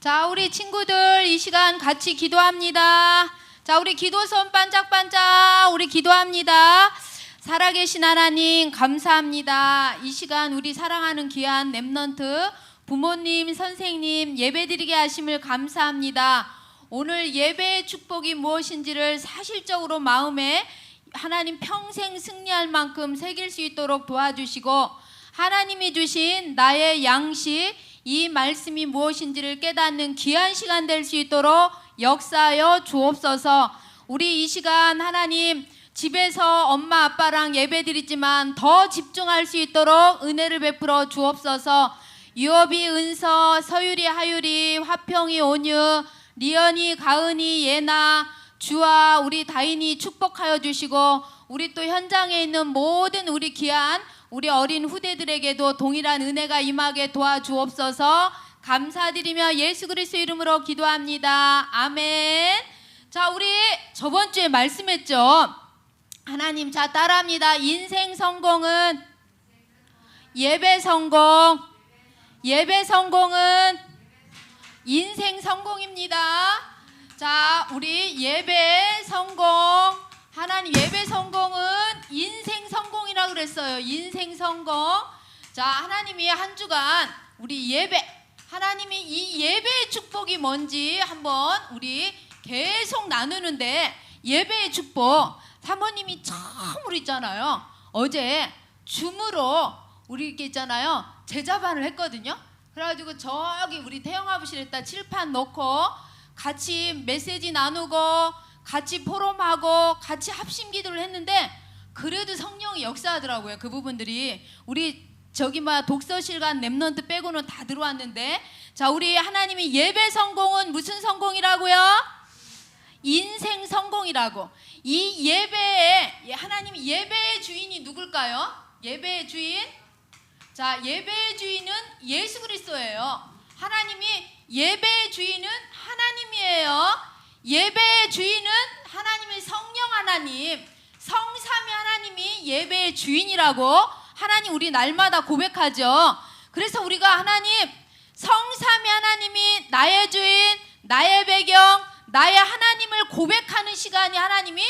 자, 우리 친구들 이 시간 같이 기도합니다. 자, 우리 기도손 반짝반짝 우리 기도합니다. 살아계신 하나님 감사합니다. 이 시간 우리 사랑하는 귀한 랩넌트 부모님, 선생님 예배드리게 하심을 감사합니다. 오늘 예배의 축복이 무엇인지를 사실적으로 마음에 하나님 평생 승리할 만큼 새길 수 있도록 도와주시고 하나님이 주신 나의 양식 이 말씀이 무엇인지를 깨닫는 귀한 시간 될 수 있도록 역사하여 주옵소서. 우리 이 시간 하나님 집에서 엄마 아빠랑 예배 드리지만 더 집중할 수 있도록 은혜를 베풀어 주옵소서. 유업이 은서 서유리 하유리 화평이 온유 리언이 가은이 예나 주와 우리 다인이 축복하여 주시고 우리 또 현장에 있는 모든 우리 귀한 우리 어린 후대들에게도 동일한 은혜가 임하게 도와주옵소서 감사드리며 예수 그리스도 이름으로 기도합니다. 아멘. 자, 우리 저번 주에 말씀했죠. 하나님 자 따라합니다. 인생 성공은 예배 성공. 예배 성공은 인생 성공입니다. 자, 우리 예배 성공. 하나님 예배 성공은 인생 성공이라 그랬어요. 인생 성공. 자, 하나님이 한 주간 우리 예배 하나님이 이 예배의 축복이 뭔지 한번 우리 계속 나누는데 예배의 축복 사모님이 처음으로 있잖아요. 어제 줌으로 우리 이렇게 있잖아요. 제자반을 했거든요. 그래가지고 저기 우리 태영 아버실에다 칠판 놓고 같이 메시지 나누고 같이 포럼하고 같이 합심 기도를 했는데 그래도 성령이 역사하더라고요. 그 부분들이 우리 저기 막 독서실 간 랩넌트 빼고는 다 들어왔는데 자 우리 하나님이 예배 성공은 무슨 성공이라고요? 인생 성공이라고 이 예배에 하나님 예배의 주인이 누굴까요? 예배의 주인 자 예배의 주인은 예수 그리스도예요. 하나님이 예배의 주인은 하나님이에요. 예배의 주인은 하나님의 성령 하나님 성삼위 하나님이 예배의 주인이라고 하나님 우리 날마다 고백하죠. 그래서 우리가 하나님 성삼위 하나님이 나의 주인, 나의 배경, 나의 하나님을 고백하는 시간이 하나님이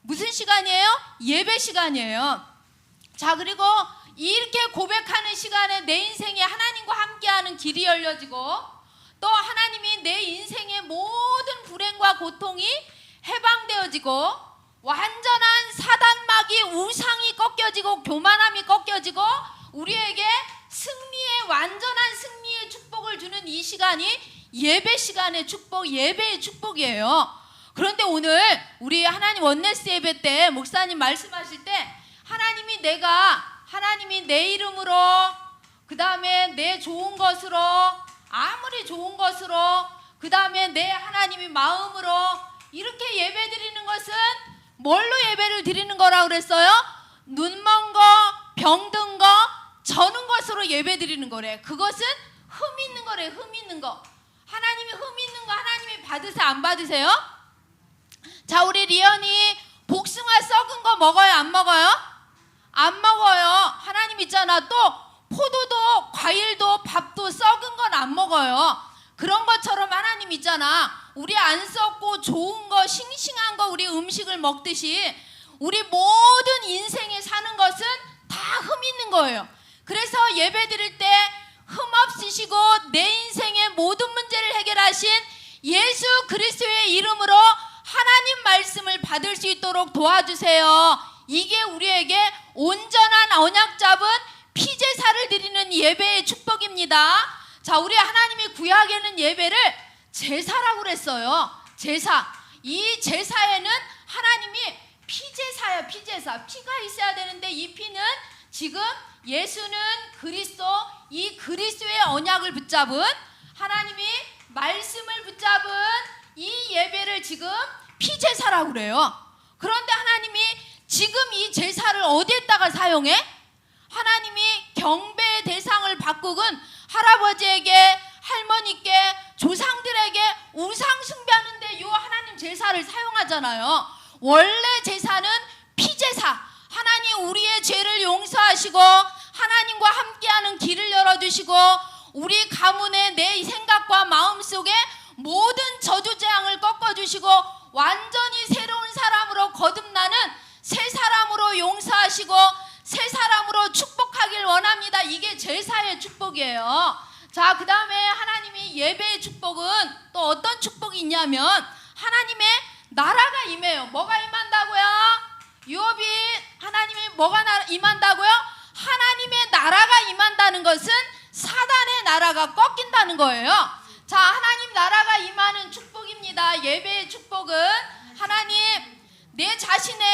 무슨 시간이에요? 예배 시간이에요. 자, 그리고 이렇게 고백하는 시간에 내 인생에 하나님과 함께하는 길이 열려지고 또 하나님이 내 인생의 모든 불행과 고통이 해방되어지고 완전한 사단막이 우상이 꺾여지고 교만함이 꺾여지고 우리에게 승리의 완전한 승리의 축복을 주는 이 시간이 예배 시간의 축복, 예배의 축복이에요. 그런데 오늘 우리 하나님 원네스 예배 때 목사님 말씀하실 때 하나님이 내가 하나님이 내 이름으로 그 다음에 내 좋은 것으로 아무리 좋은 것으로 그 다음에 내 하나님이 마음으로 이렇게 예배 드리는 것은 뭘로 예배를 드리는 거라고 그랬어요? 눈먼 거, 병든 거, 저는 것으로 예배 드리는 거래. 그것은 흠 있는 거래. 흠 있는 거. 하나님이 흠 있는 거 하나님이 받으세요? 안 받으세요? 자, 우리 리언이 복숭아 썩은 거 먹어요? 안 먹어요? 안 먹어요. 하나님 있잖아. 또 포도도 과일도 밥도 썩은 건 안 먹어요. 그런 것처럼 하나님 있잖아. 우리 안 썩고 좋은 거, 싱싱한 거 우리 음식을 먹듯이 우리 모든 인생에 사는 것은 다 흠 있는 거예요. 그래서 예배 드릴 때 흠 없으시고 내 인생의 모든 문제를 해결하신 예수 그리스도의 이름으로 하나님 말씀을 받을 수 있도록 도와주세요. 이게 우리에게 온전한 언약 잡은 피제사를 드리는 예배의 축복입니다. 자, 우리 하나님이 구약에는 예배를 제사라고 그랬어요. 제사. 이 제사에는 하나님이 피제사야, 피제사. 피가 있어야 되는데 이 피는 지금 예수는 그리스도, 이 그리스도의 언약을 붙잡은 하나님이 말씀을 붙잡은 이 예배를 지금 피제사라고 그래요. 그런데 하나님이 지금 이 제사를 어디에다가 사용해? 하나님이 경배의 대상을 바꾸은 할아버지에게 할머니께 조상들에게 우상 숭배하는데 요 하나님 제사를 사용하잖아요. 원래 제사는 피제사. 하나님 우리의 죄를 용서하시고 하나님과 함께하는 길을 열어주시고 우리 가문의 내 생각과 마음 속에 모든 저주 재앙을 꺾어주시고 완전히 새로운 사람으로 거듭나는 새 사람으로 용서하시고 새 사람으로 축복하길 원합니다. 이게 제사의 축복이에요. 자, 그 다음에 하나님이 예배의 축복은 또 어떤 축복이 있냐면 하나님의 나라가 임해요. 뭐가 임한다고요? 유업이 하나님이 뭐가 나, 임한다고요? 하나님의 나라가 임한다는 것은 사단의 나라가 꺾인다는 거예요. 자, 하나님 나라가 임하는 축복입니다. 예배의 축복은 하나님 내 자신의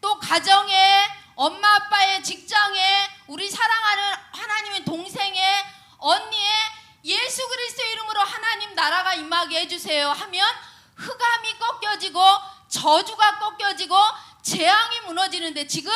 또 가정에 엄마 아빠의 직장에 우리 사랑하는 하나님의 동생의 언니의 예수 그리스도 이름으로 하나님 나라가 임하게 해주세요 하면 흑암이 꺾여지고 저주가 꺾여지고 재앙이 무너지는데 지금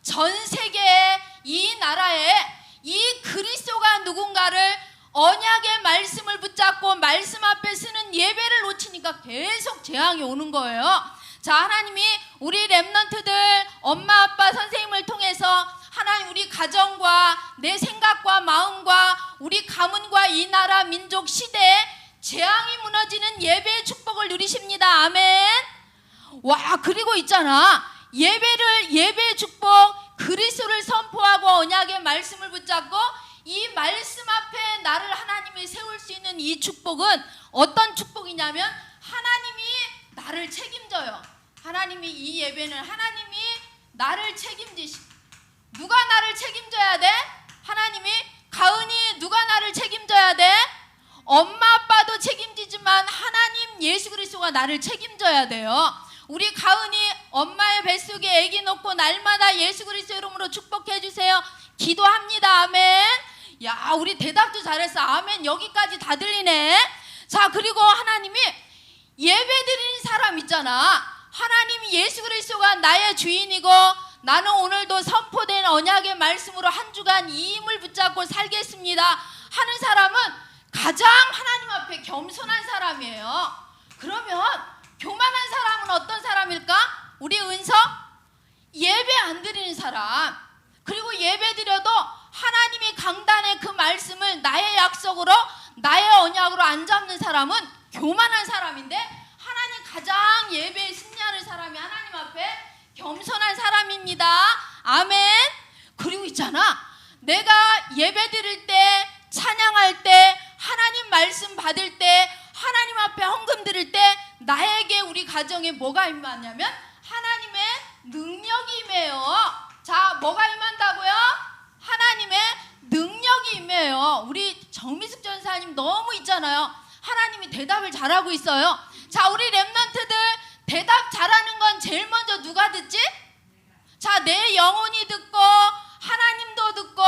전 세계의 이 나라에 이 그리스도가 누군가를 언약의 말씀을 붙잡고 말씀 앞에 쓰는 예배를 놓치니까 계속 재앙이 오는 거예요. 자, 하나님이 우리 랩런트들 엄마 아빠 선생님을 통해서 하나님 우리 가정과 내 생각과 마음과 우리 가문과 이 나라 민족 시대에 재앙이 무너지는 예배의 축복을 누리십니다. 아멘. 와 그리고 있잖아 예배를 예배의 축복 그리스도를 선포하고 언약의 말씀을 붙잡고 이 말씀 앞에 나를 하나님이 세울 수 있는 이 축복은 어떤 축복이냐면 하나님이 나를 책임져요 하나님이 이 예배는 하나님이 나를 책임지시 누가 나를 책임져야 돼 하나님이 가은이 누가 나를 책임져야 돼 엄마 아빠도 책임지지만 하나님 예수 그리스도가 나를 책임져야 돼요. 우리 가은이 엄마의 뱃속에 아기 놓고 날마다 예수 그리스도 이름으로 축복해 주세요. 기도합니다. 아멘. 야, 우리 대답도 잘했어. 아멘. 여기까지 다 들리네. 자, 그리고 하나님이 예배 드리는 사람 있잖아. 하나님이 예수 그리스도가 나의 주인이고 나는 오늘도 선포된 언약의 말씀으로 한 주간 이 힘을 붙잡고 살겠습니다. 하는 사람은 가장 하나님 앞에 겸손한 사람이에요. 그러면 교만한 사람은 어떤 사람일까? 우리 은서 예배 안 드리는 사람. 그리고 예배 드려도 하나님이 강단의 그 말씀을 나의 약속으로 나의 언약으로 안 잡는 사람은 교만한 사람인데 하나님 가장 예배에 승리하는 사람이 하나님 앞에 겸손한 사람입니다. 아멘. 그리고 있잖아. 내가 예배 드릴 때 찬양할 때 하나님 말씀 받을 때 하나님 앞에 헌금 드릴 때 나에게 우리 가정에 뭐가 임하냐면 하나님의 능력이 임해요. 자, 뭐가 임한다고요? 하나님의 능력이 임해요. 우리 정미숙 전사님 너무 있잖아요. 하나님이 대답을 잘하고 있어요. 자, 우리 랩런트들 대답 잘하는 건 제일 먼저 누가 듣지? 자, 내 영혼이 듣고 하나님도 듣고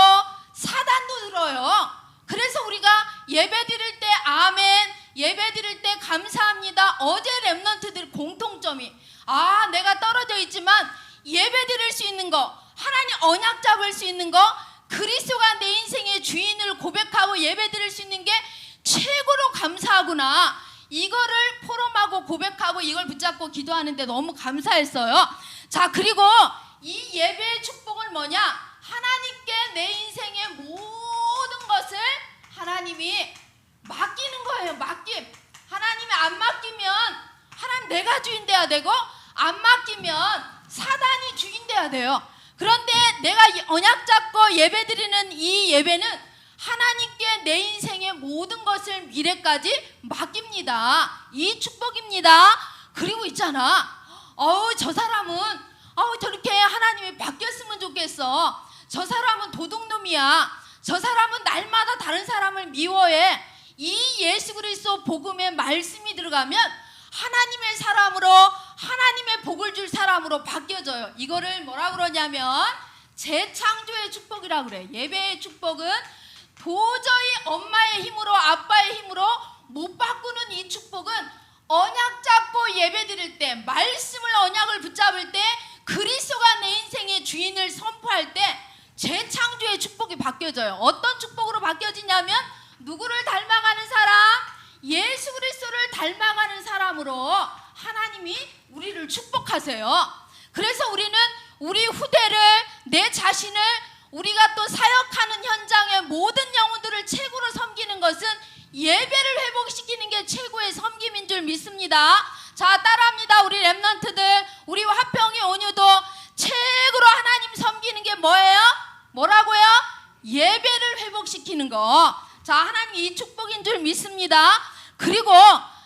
사단도 들어요. 그래서 우리가 예배 드릴 때 아멘, 예배 드릴 때 감사합니다. 어제 랩런트들 공통점이 아, 내가 떨어져 있지만 예배 드릴 수 있는 거, 하나님 언약 잡을 수 있는 거, 그리스도가 내 인생의 주인을 고백하고 예배 드릴 수 있는 게 최고로 감사하구나. 이거를 포럼하고 고백하고 이걸 붙잡고 기도하는데 너무 감사했어요. 자, 그리고 이 예배의 축복은 뭐냐? 하나님께 내 인생의 모든 것을 하나님이 맡기는 거예요. 맡김. 하나님이 안 맡기면 하나님 내가 주인 돼야 되고 안 맡기면 사단이 주인 돼야 돼요. 그런데 내가 이 언약 잡고 예배 드리는 이 예배는 하나님께 내 인생의 모든 것을 미래까지 맡깁니다. 이 축복입니다. 그리고 있잖아. 어우, 저 사람은, 어우, 저렇게 하나님이 바뀌었으면 좋겠어. 저 사람은 도둑놈이야. 저 사람은 날마다 다른 사람을 미워해. 이 예수 그리스도 복음의 말씀이 들어가면 하나님의 사람으로 하나님의 복을 줄 사람으로 바뀌어져요. 이거를 뭐라 그러냐면 재창조의 축복이라 그래. 예배의 축복은 도저히 엄마의 힘으로 아빠의 힘으로 못 바꾸는 이 축복은 언약 잡고 예배 드릴 때 말씀을 언약을 붙잡을 때 그리스도가 내 인생의 주인을 선포할 때 재창조의 축복이 바뀌어져요. 어떤 축복으로 바뀌어지냐면 누구를 닮아가는 사람? 예수 그리스도를 닮아가는 사람으로 하나님이 우리를 축복하세요. 그래서 우리는 우리 후대를 내 자신을 우리가 또 사역하는 현장의 모든 영혼들을 최고로 섬기는 것은 예배를 회복시키는 게 최고의 섬김인 줄 믿습니다. 자, 따라합니다. 우리 랩런트들, 우리 화평의 온유도 최고로 하나님 섬기는 게 뭐예요? 뭐라고요? 예배를 회복시키는 거. 자, 하나님 이 축복인 줄 믿습니다. 그리고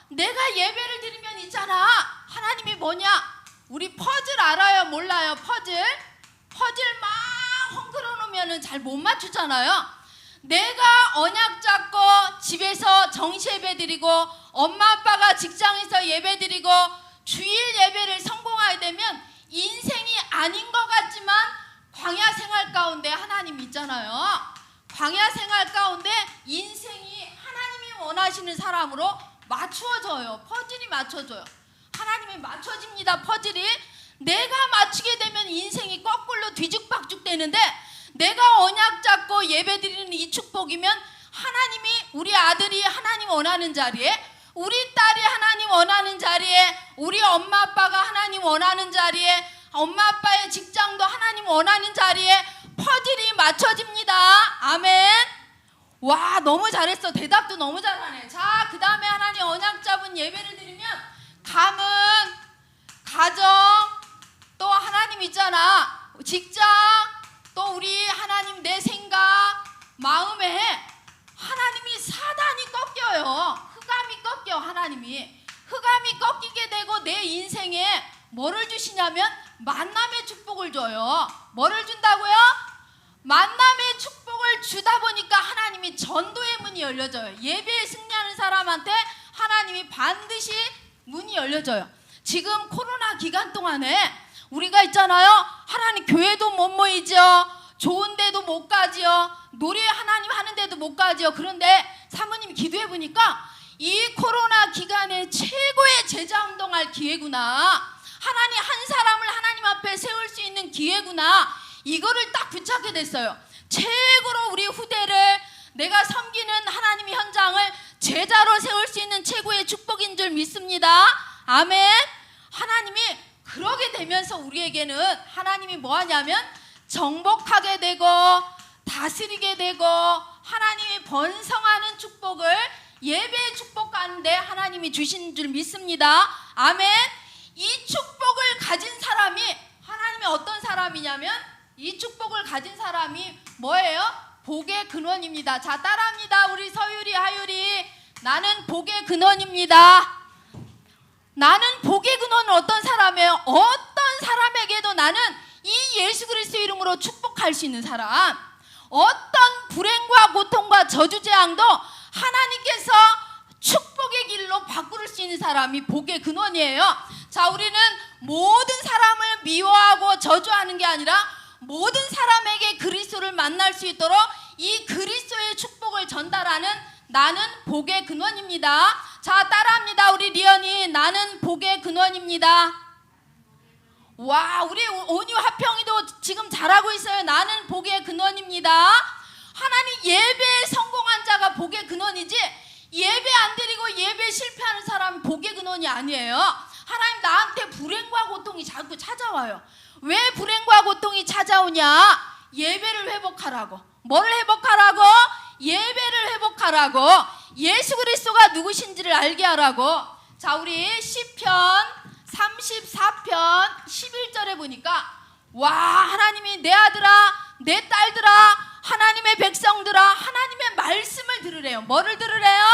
내가 예배를 드리면 있잖아. 하나님이 뭐냐? 우리 퍼즐 알아요? 몰라요? 퍼즐? 퍼즐 막 헝클어 놓으면 잘 못 맞추잖아요. 내가 언약 잡고 집에서 정시 예배 드리고 엄마 아빠가 직장에서 예배 드리고 주일 예배를 성공하게 되면 인생이 아닌 것 같지만 광야 생활 가운데 하나님 있잖아요. 광야 생활 가운데 인생이 하나님이 원하시는 사람으로 맞추어져요. 퍼즐이 맞춰져요. 하나님이 맞춰집니다. 퍼즐이 내가 맞추게 되면 인생이 거꾸로 뒤죽박죽 되는데 내가 언약 잡고 예배 드리는 이 축복이면 하나님이 우리 아들이 하나님 원하는 자리에 우리 딸이 하나님 원하는 자리에 우리 엄마 아빠가 하나님 원하는 자리에 엄마 아빠의 직장도 하나님 원하는 자리에 퍼즐이 맞춰집니다. 아멘. 와 너무 잘했어 대답도 너무 잘하네 자 그 다음에 하나님 언약 잡은 예배를 드리면 감은 가정 또 하나님 있잖아 직장 또 우리 하나님 내 생각 마음에 하나님이 사단이 꺾여요 흑암이 꺾여 하나님이 흑암이 꺾이게 되고 내 인생에 뭐를 주시냐면 만남의 축복을 줘요 뭐를 준다고요? 만남의 축복을 주다 보니까 하나님이 전도의 문이 열려져요. 예배에 승리하는 사람한테 하나님이 반드시 문이 열려져요. 지금 코로나 기간 동안에 우리가 있잖아요. 하나님 교회도 못 모이죠. 좋은 데도 못 가지요. 노래 하나님 하는 데도 못 가지요. 그런데 사모님 기도해 보니까 이 코로나 기간에 최고의 제자 운동할 기회구나. 하나님 한 사람을 하나님 앞에 세울 수 있는 기회구나. 이거를 딱 붙잡게 됐어요. 최고로 우리 후대를 내가 섬기는 하나님의 현장을 제자로 세울 수 있는 최고의 축복인 줄 믿습니다. 아멘. 하나님이 그러게 되면서 우리에게는 하나님이 뭐 하냐면 정복하게 되고 다스리게 되고 하나님이 번성하는 축복을 예배의 축복 가운데 하나님이 주신 줄 믿습니다. 아멘. 이 축복을 가진 사람이 하나님이 어떤 사람이냐면 이 축복을 가진 사람이 뭐예요? 복의 근원입니다. 자, 따라합니다. 우리 서유리, 하유리. 나는 복의 근원입니다. 나는 복의 근원은 어떤 사람이에요? 어떤 사람에게도 나는 이 예수 그리스도 이름으로 축복할 수 있는 사람. 어떤 불행과 고통과 저주 재앙도 하나님께서 축복의 길로 바꿀 수 있는 사람이 복의 근원이에요. 자, 우리는 모든 사람을 미워하고 저주하는 게 아니라 모든 사람에게 그리스도를 만날 수 있도록 이 그리스도의 축복을 전달하는 나는 복의 근원입니다. 자, 따라합니다. 우리 리언이 나는 복의 근원입니다. 와, 우리 온유 화평이도 지금 잘하고 있어요. 나는 복의 근원입니다. 하나님 예배에 성공한 자가 복의 근원이지 예배 안 드리고 예배 실패하는 사람은 복의 근원이 아니에요. 하나님 나한테 불행과 고통이 자꾸 찾아와요. 왜 불행과 고통이 찾아오냐? 예배를 회복하라고. 뭘 회복하라고? 예배를 회복하라고. 예수 그리스도가 누구신지를 알게 하라고. 자, 우리 시편 34편 11절에 보니까 와, 하나님이 내 아들아, 내 딸들아, 하나님의 백성들아, 하나님의 말씀을 들으래요. 뭐를 들으래요?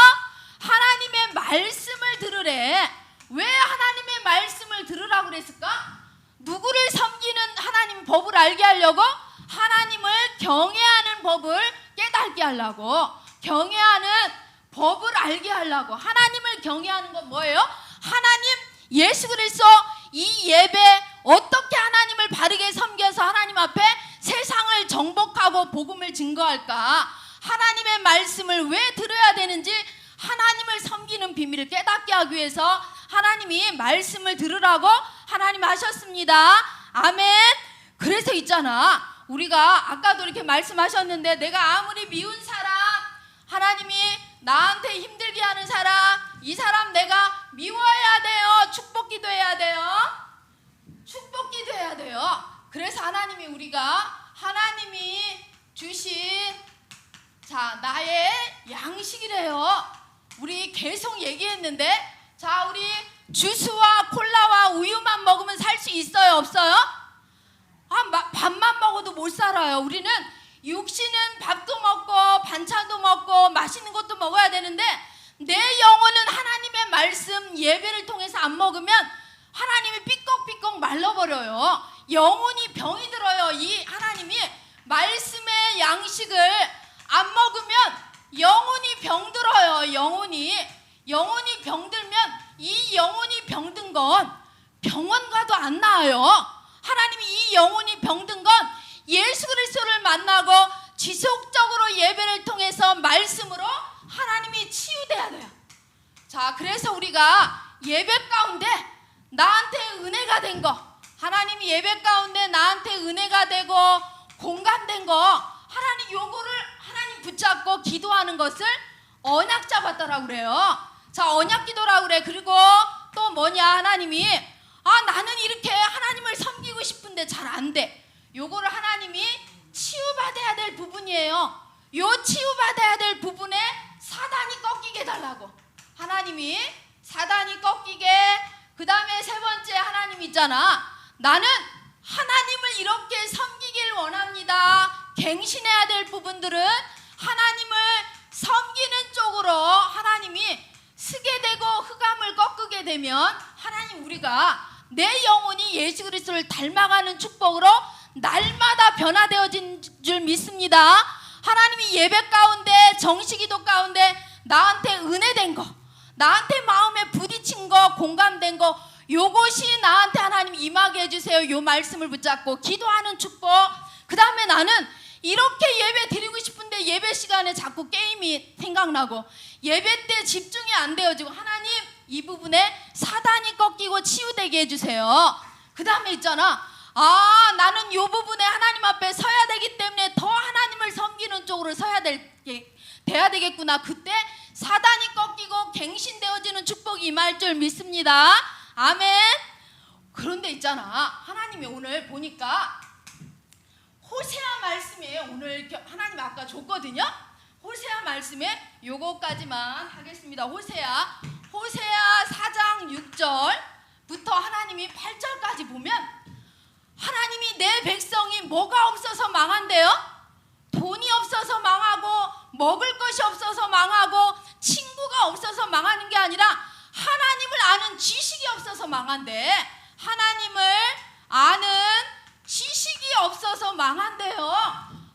하나님의 말씀을 들으래. 왜 하나님의 말씀을 들으라고 그랬을까? 누구를 섬기는 하나님 법을 알게 하려고 하나님을 경외하는 법을 깨닫게 하려고 경외하는 법을 알게 하려고 하나님을 경외하는 건 뭐예요? 하나님 예수 그리스도 이 예배 어떻게 하나님을 바르게 섬겨서 하나님 앞에 세상을 정복하고 복음을 증거할까? 하나님의 말씀을 왜 들어야 되는지 하나님을 섬기는 비밀을 깨닫게 하기 위해서 하나님이 말씀을 들으라고 하나님 하셨습니다. 아멘. 그래서 있잖아. 우리가 아까도 이렇게 말씀하셨는데 내가 아무리 미운 사람 하나님이 나한테 힘들게 하는 사람 이 사람 내가 미워해야 돼요. 축복 기도해야 돼요. 축복 기도해야 돼요. 그래서 하나님이 우리가 하나님이 주신 자 나의 양식이래요. 우리 계속 얘기했는데 자 우리 주스와 콜라와 우유만 먹으면 살 수 있어요 없어요? 아 마- 밥만 먹어도 못 살아요. 우리는 육신은 밥도 먹고 반찬도 먹고 맛있는 것도 먹어야 되는데 내 영혼은 하나님의 말씀 예배를 통해서 안 먹으면 하나님이 삐걱삐걱 말라버려요. 영혼이 병이 들어요. 이 하나님이 말씀의 양식을 안 먹으면 영혼이 병들어요. 영혼이 영혼이 병들면 이 영혼이 병든 건 병원 가도 안 나아요. 하나님이 이 영혼이 병든 건 예수 그리스도를 만나고 지속적으로 예배를 통해서 말씀으로 하나님이 치유돼야 돼요. 자, 그래서 우리가 예배 가운데 나한테 은혜가 된 거, 하나님이 예배 가운데 나한테 은혜가 되고 공감된 거, 하나님 요거를 하나님 붙잡고 기도하는 것을 언약 잡았다라고 그래요. 자, 언약 기도라고 그래. 그리고 또 뭐냐, 하나님이 아, 나는 이렇게 하나님을 섬기고 싶은데 잘 안 돼. 요거를 하나님이 치유받아야 될 부분이에요. 요 치유받아야 될 부분에 사단이 꺾이게 달라고. 하나님이 사단이 꺾이게 그 다음에 세 번째 하나님 있잖아 나는 하나님을 이렇게 섬기길 원합니다 갱신해야 될 부분들은 하나님을 섬기는 쪽으로 하나님이 쓰게 되고 흑암을 꺾게 되면 하나님 우리가 내 영혼이 예수 그리스도를 닮아가는 축복으로 날마다 변화되어진 줄 믿습니다. 하나님이 예배 가운데 정식기도 가운데 나한테 은혜된 거 나한테 마음에 부딪힌 거 공감된 거 요것이 나한테 하나님 임하게 해주세요. 요 말씀을 붙잡고 기도하는 축복. 그 다음에 나는 이렇게 예배 드리고 싶은데 예배 시간에 자꾸 게임이 생각나고 예배 때 집중이 안 되어지고 하나님 이 부분에 사단이 꺾이고 치유되게 해주세요. 그 다음에 있잖아 아 나는 요 부분에 하나님 앞에 서야 되기 때문에 더 하나님을 섬기는 쪽으로 서야 될 게- 돼야 되겠구나. 그때 사단이 꺾이고 갱신되어지는 축복이 임할 줄 믿습니다. 아멘. 그런데 있잖아. 하나님이 오늘 보니까 호세아 말씀이에요 오늘 하나님 아까 줬거든요. 호세아 말씀에 요거까지만 하겠습니다. 호세아 호세아 4장 6절부터 하나님이 8절까지 보면 하나님이 내 백성이 뭐가 없어서 망한대요? 돈이 없어서 망하고 먹을 것이 없어서 망하고 친구가 없어서 망하는 게 아니라 하나님을 아는 지식이 없어서 망한대. 하나님을 아는 지식이 없어서 망한대요.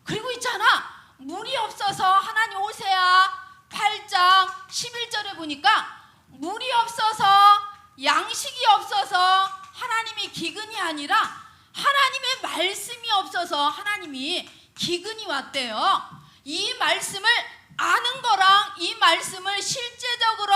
그리고 있잖아. 물이 없어서 하나님 오세야 8장 11절에 보니까 물이 없어서 양식이 없어서 하나님이 기근이 아니라 하나님의 말씀이 없어서 하나님이 기근이 왔대요. 이 말씀을 아는 거랑 이 말씀을 실제적으로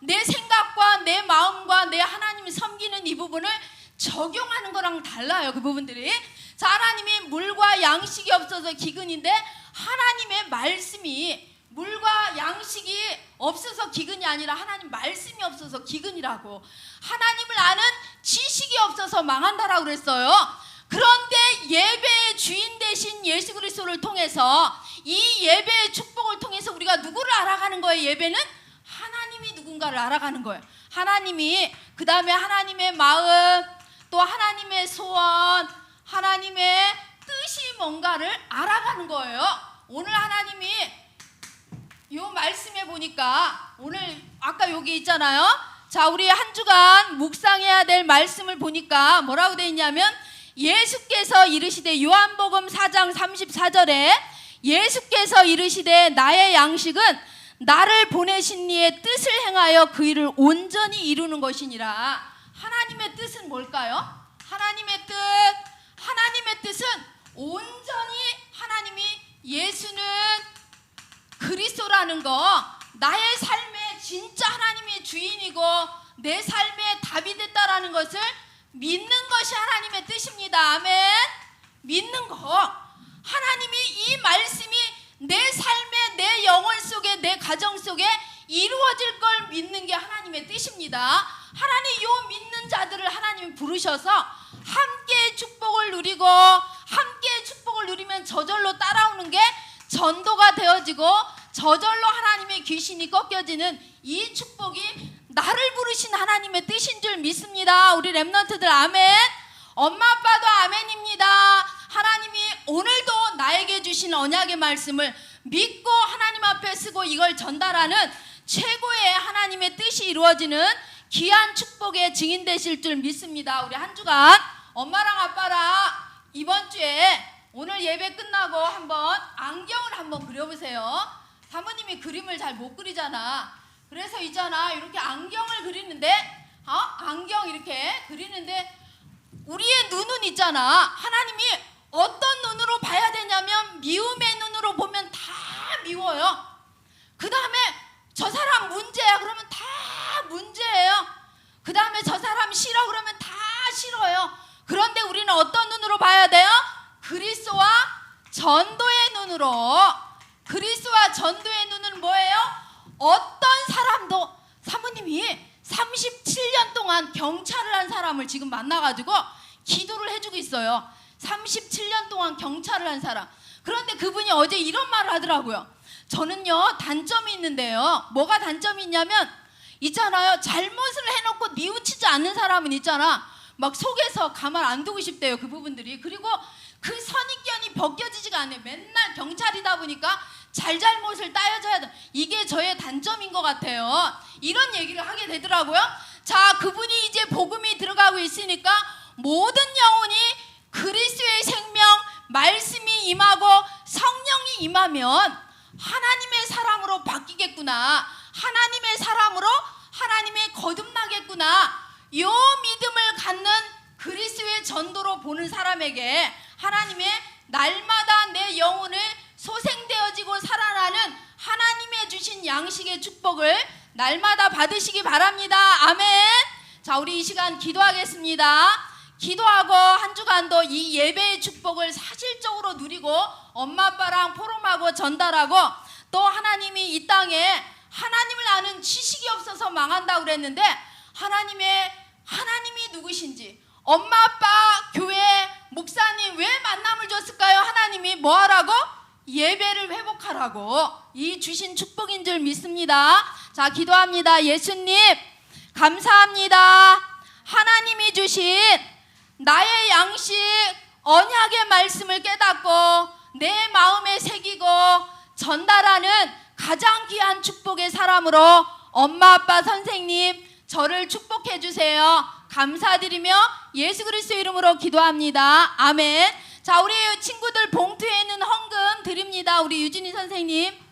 내 생각과 내 마음과 내 하나님 섬기는 이 부분을 적용하는 거랑 달라요. 그 부분들이. 자, 하나님이 물과 양식이 없어서 기근인데 하나님의 말씀이 물과 양식이 없어서 기근이 아니라 하나님 말씀이 없어서 기근이라고 하나님을 아는 지식이 없어서 망한다라고 그랬어요. 그런데 예배의 주인 되신 예수 그리스도를 통해서 이 예배의 축복을 통해서 우리가 누구를 알아가는 거예요? 예배는 하나님이 누군가를 알아가는 거예요. 하나님이 그 다음에 하나님의 마음 또 하나님의 소원 하나님의 뜻이 뭔가를 알아가는 거예요. 오늘 하나님이 요 말씀에 보니까 오늘 아까 여기 있잖아요. 자, 우리 한 주간 묵상해야 될 말씀을 보니까 뭐라고 돼 있냐면 예수께서 이르시되 요한복음 4장 34절에 예수께서 이르시되 나의 양식은 나를 보내신 이의 뜻을 행하여 그 일을 온전히 이루는 것이니라. 하나님의 뜻은 뭘까요? 하나님의 뜻, 하나님의 뜻은 온전히 하나님이 예수는 그리스도라는 거 나의 삶의 진짜 하나님의 주인이고 내 삶의 답이 됐다라는 것을 믿는 것이 하나님의 뜻입니다. 아멘. 믿는 거. 하나님이 이 말씀이 내 삶의 내 영혼 속에 내 가정 속에 이루어질 걸 믿는 게 하나님의 뜻입니다. 하나님 요 믿는 자들을 하나님이 부르셔서 함께 축복을 누리고 함께 축복을 누리면 저절로 따라오는 게 전도가 되어지고 저절로 하나님의 귀신이 꺾여지는 이 축복이 나를 부르신 하나님의 뜻인 줄 믿습니다. 우리 랩런트들 아멘. 엄마 아빠도 아멘입니다. 하나님이 오늘도 나에게 주신 언약의 말씀을 믿고 하나님 앞에 쓰고 이걸 전달하는 최고의 하나님의 뜻이 이루어지는 귀한 축복의 증인 되실 줄 믿습니다. 우리 한 주간 엄마랑 아빠랑 이번 주에 오늘 예배 끝나고 한번 안경을 한번 그려보세요. 사모님이 그림을 잘 못 그리잖아. 그래서 있잖아 이렇게 안경을 그리는데 어? 안경 이렇게 그리는데 우리의 눈은 있잖아. 하나님이 어떤 눈으로 봐야 되냐면 미움의 눈으로 보면 다 미워요. 그 다음에 저 사람 문제야 그러면 다 문제예요. 그 다음에 저 사람 싫어 그러면 다 싫어요. 그런데 우리는 어떤 눈으로 봐야 돼요? 그리스와 전도의 눈으로. 그리스와 전도의 눈은 뭐예요? 어떤 사람도 사모님이 37년 동안 경찰을 한 사람을 지금 만나가지고 기도를 해주고 있어요. 37년 동안 경찰을 한 사람. 그런데 그분이 어제 이런 말을 하더라고요. 저는요 단점이 있는데요. 뭐가 단점이 있냐면 있잖아요. 잘못을 해놓고 뉘우치지 않는 사람은 있잖아. 막 속에서 가만 안 두고 싶대요. 그 부분들이. 그리고 그 선입견이 벗겨지지가 않아요. 맨날 경찰이다 보니까 잘잘못을 따여져야 돼. 이게 저의 단점인 것 같아요. 이런 얘기를 하게 되더라고요. 자, 그분이 이제 복음이 들어가고 있으니까 모든 영혼이 그리스도의 생명, 말씀이 임하고 성령이 임하면 하나님의 사람으로 바뀌겠구나. 하나님의 사람으로 하나님의 거듭나겠구나. 요 믿음을 갖는 그리스도의 전도로 보는 사람에게 하나님의 날마다 내 영혼을 소생되어지고 살아나는 하나님의 주신 양식의 축복을 날마다 받으시기 바랍니다. 아멘. 자, 우리 이 시간 기도하겠습니다. 기도하고 한 주간도 이 예배의 축복을 사실적으로 누리고 엄마 아빠랑 포럼하고 전달하고 또 하나님이 이 땅에 하나님을 아는 지식이 없어서 망한다고 그랬는데 하나님의 하나님이 누구신지 엄마 아빠 교회 목사님 왜 만남을 줬을까요? 하나님이 뭐 하라고? 예배를 회복하라고 이 주신 축복인 줄 믿습니다. 자, 기도합니다. 예수님 감사합니다. 하나님이 주신 나의 양식 언약의 말씀을 깨닫고 내 마음에 새기고 전달하는 가장 귀한 축복의 사람으로 엄마 아빠 선생님 저를 축복해 주세요. 감사드리며 예수 그리스도 이름으로 기도합니다. 아멘. 자, 우리 친구들 봉투에 있는 헌금 드립니다. 우리 유진이 선생님.